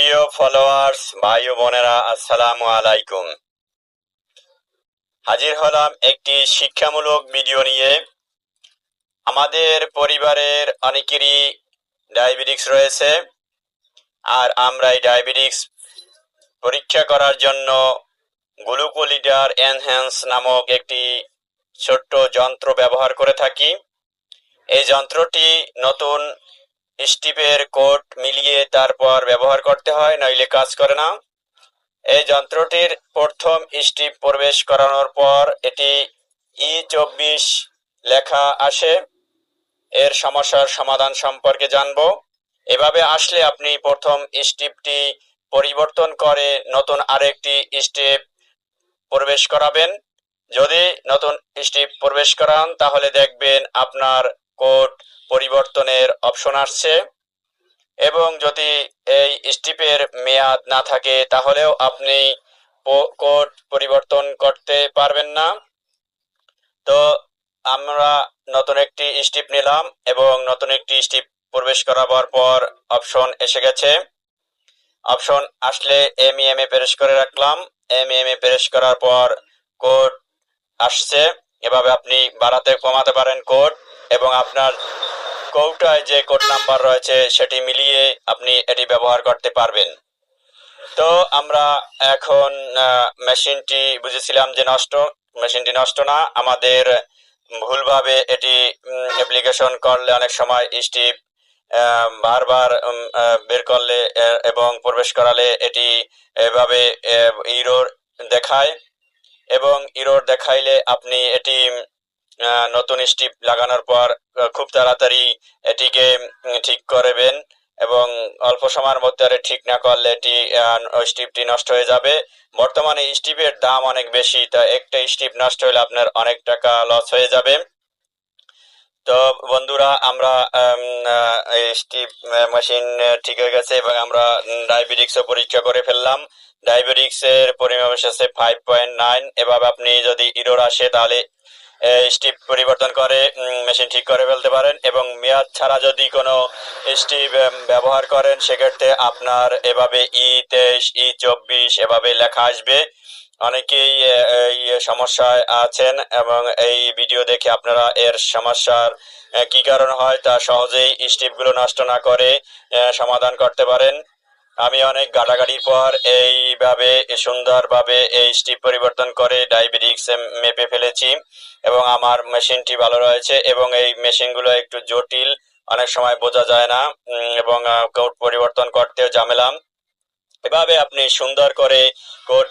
প্রিয় ফলোয়ার্স ভাই বোনেরা, আসসালামু আলাইকুম। হাজির হলাম একটি শিক্ষামূলক ভিডিও নিয়ে। আমাদের পরিবারের অনেকেরই ডায়াবেটিক্স রয়েছে, আর আমরা এই ডায়াবেটিক্স পরীক্ষা করার জন্য গ্লুকোলিডার এনহ্যান্স নামক একটি ছোট্ট যন্ত্র ব্যবহার করে থাকি। এই যন্ত্রটি নতুন স্টিপের কোট মিলিয়ে তারপর ব্যবহার করতে হয়, নইলে কাজ করে না। এই যন্ত্রটির প্রথম স্টিপ প্রবেশ করানোর পর এটি ই চব্বিশ লেখা আসে। এর সমস্যার সমাধান সম্পর্কে জানব। এভাবে আসলে আপনি প্রথম স্টিপটি পরিবর্তন করে নতুন আরেকটি স্টেপ প্রবেশ করাবেন। যদি নতুন স্টিপ প্রবেশ করান, তাহলে দেখবেন আপনার কোড পরিবর্তনের অপশন আসছে। এবং যদি এই স্টিপের মেয়াদ না থাকে, তাহলেও আপনি কোড পরিবর্তন করতে পারবেন না। তো আমরা নতুন একটি স্টিপ নিলাম এবং নতুন একটি স্টিপ প্রবেশ করাবার পর অপশন এসে গেছে। অপশন আসলে এম এম এ প্রেস করে রাখলাম। এম এম এ প্রেস করার পর কোড আসছে। এভাবে আপনি বাড়াতে কমাতে পারেন কোড। এবং আপনার কৌটায় যে কোড নাম্বার রয়েছে সেটি মিলিয়ে আপনি এটি ব্যবহার করতে পারবেন। তো আমরা এখন মেশিনটি বুঝেছিলাম যে নষ্ট। মেশিনটি নষ্ট না, আমাদের ভুলভাবে এটি অ্যাপ্লিকেশন করলে অনেক সময় স্টিপ বারবার বের করলে এবং প্রবেশ করালে এটি এভাবে ইরোর দেখায়। এবং ইরোর দেখাইলে আপনি এটি নতুন স্টিপ লাগানোর পর খুব তাড়াতাড়ি এটিকে ঠিক করবেন এবং অল্প সময়ের মধ্যে আরে ঠিক না করলে এটি স্টিপটি নষ্ট হয়ে যাবে। বর্তমানে স্টিপের দাম অনেক বেশি, তা একটা স্টিপ নষ্ট হলে আপনার অনেক টাকা লস হয়ে যাবে। তো বন্ধুরা, আমরা স্টিপ মেশিন ঠিক হয়ে গেছে এবং আমরা ডায়াবেটিক্সও পরীক্ষা করে ফেললাম। ডায়াবেটিক্স এর পরিমাপ এসেছে ফাইভ পয়েন্ট নাইন এভাবে আপনি যদি ইরোর আসে তাহলে স্টিপ পরিবর্তন করে মেশিন ঠিক করে ফেলতে পারেন এবং মেয়াদ ছাড়া যদি কোনো স্টিপ ব্যবহার করেন, সেক্ষেত্রে আপনার এভাবে ই তেইশ, ই চব্বিশ এভাবে লেখা আসবে। অনেকেই এই সমস্যায় আছেন এবং এই ভিডিও দেখে আপনারা এর সমস্যার কি কারণ হয় তা সহজেই স্টিপগুলো নষ্ট না করে সমাধান করতে পারেন। আমি অনেক গাড়াগাড়ির পর এইভাবে সুন্দরভাবে এই স্টিপ পরিবর্তন করে ডায়াবেটিক্স মেপে ফেলেছি এবং আমার মেশিনটি ভালো রয়েছে এবং এই মেশিনগুলো একটু জটিল, অনেক সময় বোঝা যায় না এবং কোড পরিবর্তন করতেও জামেলাম এভাবে আপনি সুন্দর করে কোড